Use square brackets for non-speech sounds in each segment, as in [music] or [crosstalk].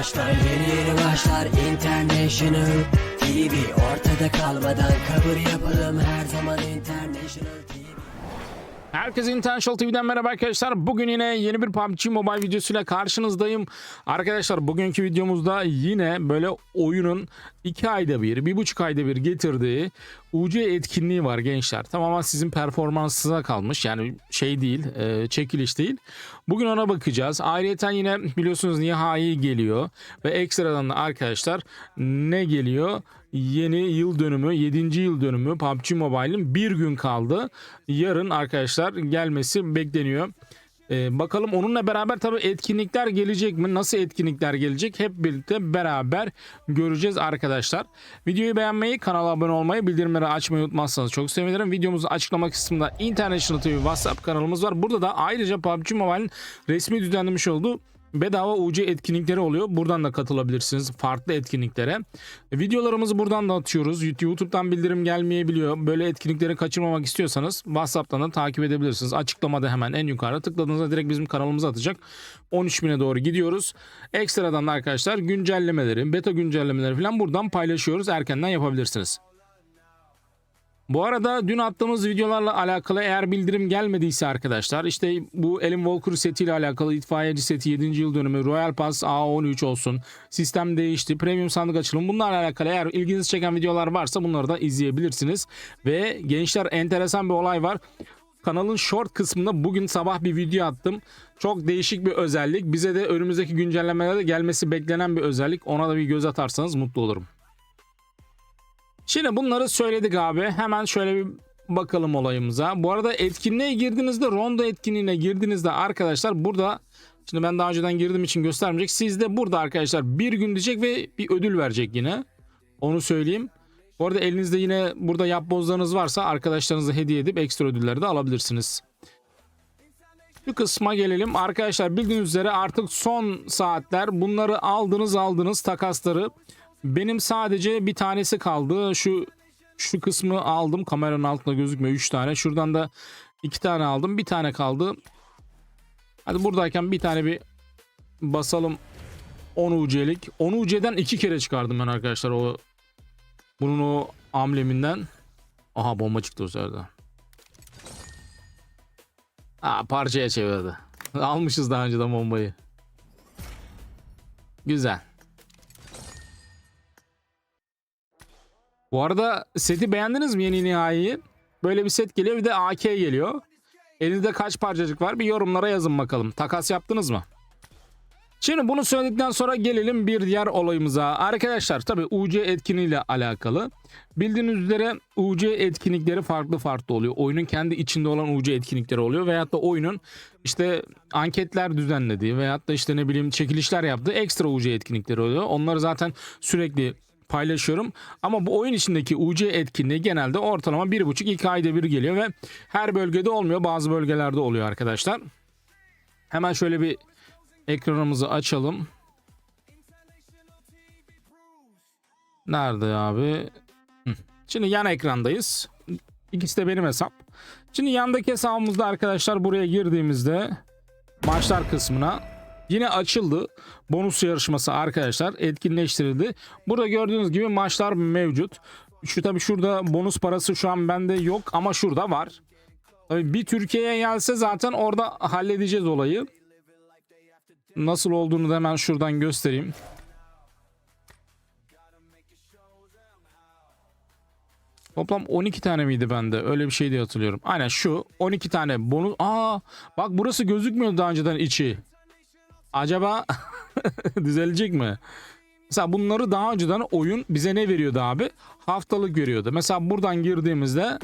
başlar Yeni yeni başlar International TV Ortada kalmadan kabul yapalım Her zaman International TV Herkese International TV'den merhaba arkadaşlar. Bugün yine yeni bir PUBG Mobile videosuyla karşınızdayım. Arkadaşlar bugünkü videomuzda yine böyle oyunun 2 ayda bir, 1,5 ayda bir getirdiği UC etkinliği var gençler. Tamamen sizin performansınıza kalmış. Yani şey değil, e, çekiliş değil. Bugün ona bakacağız. Ayrıca yine biliyorsunuz nihai geliyor. Ve ekstradan da arkadaşlar ne geliyor? Yeni yıl dönümü, 7. yıl dönümü PUBG Mobile'in bir gün kaldı. Yarın arkadaşlar gelmesi bekleniyor. Ee, bakalım onunla beraber tabii etkinlikler gelecek mi? Nasıl etkinlikler gelecek? Hep birlikte beraber göreceğiz arkadaşlar. Videoyu beğenmeyi, kanala abone olmayı, bildirimleri açmayı unutmazsanız çok sevinirim. Videomuzun açıklama kısmında International TV WhatsApp kanalımız var. Burada da ayrıca PUBG Mobile'in resmi düzenlemiş olduğu bedava UC etkinlikleri oluyor. Buradan da katılabilirsiniz farklı etkinliklere. Videolarımızı buradan da atıyoruz. YouTube'dan bildirim gelmeyebiliyor. Böyle etkinlikleri kaçırmamak istiyorsanız WhatsApp'tan da takip edebilirsiniz. Açıklamada hemen en yukarı tıkladığınızda direkt bizim kanalımıza atacak. 13.000'e doğru gidiyoruz. Ekstradan da arkadaşlar güncellemeleri, beta güncellemeleri falan buradan paylaşıyoruz. Erkenden yapabilirsiniz. Bu arada dün attığımız videolarla alakalı eğer bildirim gelmediyse arkadaşlar işte bu Alan Walker setiyle alakalı itfaiyeci seti 7. yıl dönümü Royal Pass A13 olsun sistem değişti premium sandık açılımı bunlarla alakalı eğer ilginizi çeken videolar varsa bunları da izleyebilirsiniz ve gençler enteresan bir olay var kanalın short kısmında bugün sabah bir video attım. Çok değişik bir özellik. Bize de önümüzdeki güncellemelerde gelmesi beklenen bir özellik. Ona da bir göz atarsanız mutlu olurum. Şimdi bunları söyledik abi. Hemen şöyle bir bakalım olayımıza. Bu arada etkinliğe girdiğinizde Rondo etkinliğine girdiğinizde arkadaşlar burada şimdi ben daha önceden girdiğim için göstermeyecek. Siz de burada arkadaşlar bir gün diyecek ve bir ödül verecek yine. Onu söyleyeyim. Bu arada elinizde yine burada yapbozlarınız varsa arkadaşlarınıza hediye edip ekstra ödülleri de alabilirsiniz. Şu kısma gelelim. Arkadaşlar bildiğiniz üzere artık son saatler bunları aldınız aldınız takasları. Benim sadece bir tanesi kaldı. Şu şu kısmı aldım. Kameranın altında gözükmüyor 3 tane. Şuradan da 2 tane aldım. Bir tane kaldı. Hadi buradayken bir tane bir basalım 10 UC'lik. 10 UC'den 2 kere çıkardım ben arkadaşlar o bunun o ambleminden. Aha bomba çıktı o sırada. Aa parçaya çevirdi. Almışız daha önceden bombayı. Güzel. Bu arada seti beğendiniz mi yeni nihaiyi? Böyle bir set geliyor bir de AK geliyor. Elinizde kaç parçacık var bir yorumlara yazın bakalım. Takas yaptınız mı? Şimdi bunu söyledikten sonra gelelim bir diğer olayımıza. Arkadaşlar tabi UC etkinliğiyle alakalı. Bildiğiniz üzere UC etkinlikleri farklı farklı oluyor. Oyunun kendi içinde olan UC etkinlikleri oluyor. Veyahut da oyunun işte anketler düzenlediği veyahut da işte ne bileyim çekilişler yaptığı ekstra UC etkinlikleri oluyor. Onları zaten sürekli paylaşıyorum. Ama bu oyun içindeki UC etkinliği genelde ortalama 1,5-2 ayda bir geliyor ve her bölgede olmuyor. Bazı bölgelerde oluyor arkadaşlar. Hemen şöyle bir ekranımızı açalım. Nerede abi? Şimdi yan ekrandayız. İkisi de benim hesap. Şimdi yandaki hesabımızda arkadaşlar buraya girdiğimizde maçlar kısmına yine açıldı. Bonus yarışması arkadaşlar etkinleştirildi. Burada gördüğünüz gibi maçlar mevcut. Şu tabii şurada bonus parası şu an bende yok ama şurada var. Tabii bir Türkiye'ye gelse zaten orada halledeceğiz olayı. Nasıl olduğunu da hemen şuradan göstereyim. Toplam 12 tane miydi bende? Öyle bir şey diye hatırlıyorum. Aynen şu 12 tane bonus. Aa bak burası gözükmüyordu daha önceden içi. Acaba [laughs] düzelecek mi? Mesela bunları daha önceden oyun bize ne veriyordu abi? Haftalık veriyordu. Mesela buradan girdiğimizde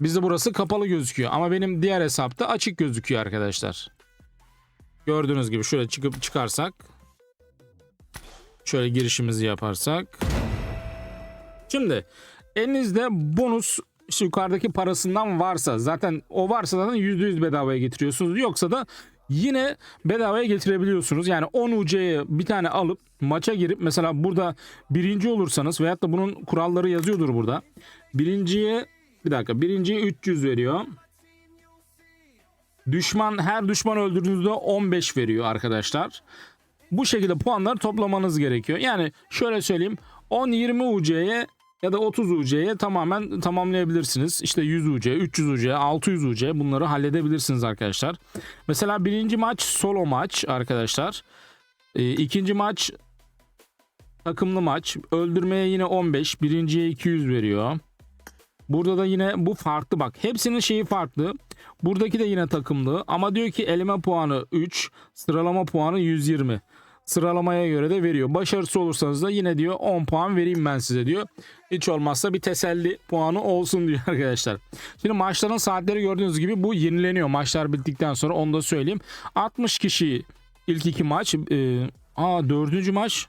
bizde burası kapalı gözüküyor. Ama benim diğer hesapta açık gözüküyor arkadaşlar. Gördüğünüz gibi şöyle çıkıp çıkarsak. Şöyle girişimizi yaparsak. Şimdi elinizde bonus işte yukarıdaki parasından varsa zaten o varsa zaten %100 bedavaya getiriyorsunuz. Yoksa da yine bedavaya getirebiliyorsunuz. Yani 10 UC'ye bir tane alıp maça girip mesela burada birinci olursanız veyahut da bunun kuralları yazıyordur burada. Birinciye bir dakika birinciye 300 veriyor. Düşman her düşman öldürdüğünüzde 15 veriyor arkadaşlar. bu şekilde puanları toplamanız gerekiyor. Yani şöyle söyleyeyim 10-20 UC'ye ya da 30 UC'ye tamamen tamamlayabilirsiniz. İşte 100 UC, 300 UC, 600 UC bunları halledebilirsiniz arkadaşlar. Mesela birinci maç solo maç arkadaşlar. Ee, ikinci maç takımlı maç. Öldürmeye yine 15, birinciye 200 veriyor. Burada da yine bu farklı bak. Hepsinin şeyi farklı. Buradaki de yine takımlı ama diyor ki eleme puanı 3, sıralama puanı 120. Sıralamaya göre de veriyor. Başarısız olursanız da yine diyor 10 puan vereyim ben size diyor. Hiç olmazsa bir teselli puanı olsun diyor [laughs] arkadaşlar. Şimdi maçların saatleri gördüğünüz gibi bu yenileniyor. Maçlar bittikten sonra onu da söyleyeyim. 60 kişi ilk iki maç. E, aa dördüncü maç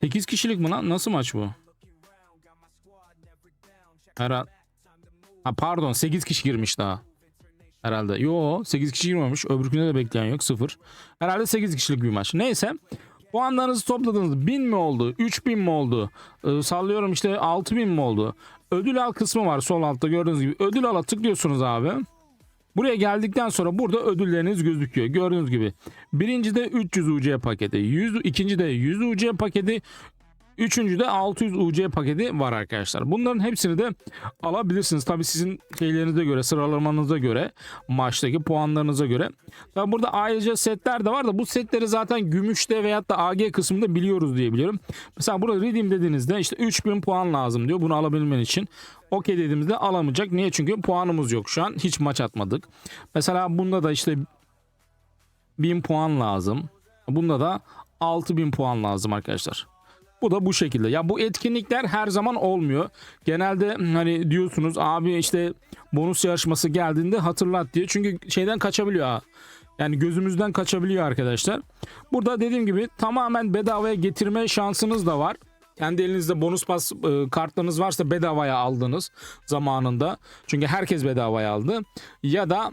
8 kişilik mi lan? Nasıl maç bu? Herhalde. Ha pardon 8 kişi girmiş daha. Herhalde. Yo 8 kişi girmemiş. Öbürkünde de bekleyen yok 0. Herhalde 8 kişilik bir maç. Neyse. Puanlarınızı topladınız. 1000 mi oldu? 3000 mi oldu? Ee, sallıyorum işte 6000 mi oldu? Ödül al kısmı var sol altta gördüğünüz gibi. Ödül ala tıklıyorsunuz abi. Buraya geldikten sonra burada ödülleriniz gözüküyor. Gördüğünüz gibi. Birincide 300 UC paketi. 100, ikincide 100 UC paketi. Üçüncüde 600 UC paketi var arkadaşlar. Bunların hepsini de alabilirsiniz. Tabi sizin şeylerinize göre, sıralamanıza göre, maçtaki puanlarınıza göre. Tabi burada ayrıca setler de var da bu setleri zaten gümüşte veyahut da AG kısmında biliyoruz diye biliyorum. Mesela burada redeem dediğinizde işte 3000 puan lazım diyor bunu alabilmen için. Okey dediğimizde alamayacak. Niye? Çünkü puanımız yok şu an. Hiç maç atmadık. Mesela bunda da işte 1000 puan lazım. Bunda da 6000 puan lazım arkadaşlar. Bu da bu şekilde. Ya bu etkinlikler her zaman olmuyor. Genelde hani diyorsunuz abi işte bonus yarışması geldiğinde hatırlat diye. Çünkü şeyden kaçabiliyor ha. Yani gözümüzden kaçabiliyor arkadaşlar. Burada dediğim gibi tamamen bedavaya getirme şansınız da var. Kendi elinizde bonus pas e, kartlarınız varsa bedavaya aldınız zamanında. Çünkü herkes bedavaya aldı. Ya da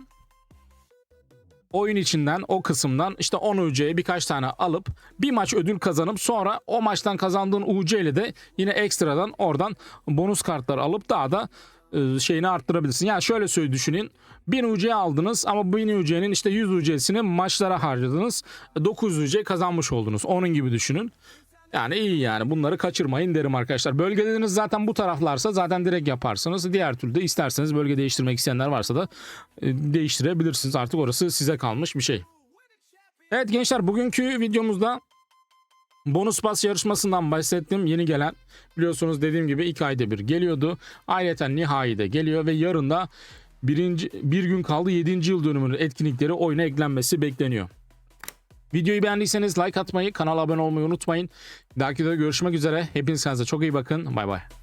oyun içinden o kısımdan işte 10 UC'ye birkaç tane alıp bir maç ödül kazanıp sonra o maçtan kazandığın UC ile de yine ekstradan oradan bonus kartlar alıp daha da e, şeyini arttırabilirsin. Yani şöyle söyle düşünün. 1000 UC aldınız ama bu 1000 UC'nin işte 100 UC'sini maçlara harcadınız. 900 UC kazanmış oldunuz. Onun gibi düşünün. Yani iyi yani bunları kaçırmayın derim arkadaşlar. Bölgeleriniz zaten bu taraflarsa zaten direkt yaparsınız. Diğer türlü de isterseniz bölge değiştirmek isteyenler varsa da e, değiştirebilirsiniz. Artık orası size kalmış bir şey. Evet gençler bugünkü videomuzda bonus pas yarışmasından bahsettim. Yeni gelen biliyorsunuz dediğim gibi iki ayda bir geliyordu. Ayrıca nihai de geliyor ve yarın da birinci, bir gün kaldı 7. yıl dönümünün etkinlikleri oyuna eklenmesi bekleniyor. Videoyu beğendiyseniz like atmayı, kanala abone olmayı unutmayın. Bir dahaki görüşmek üzere. Hepiniz kendinize çok iyi bakın. Bay bay.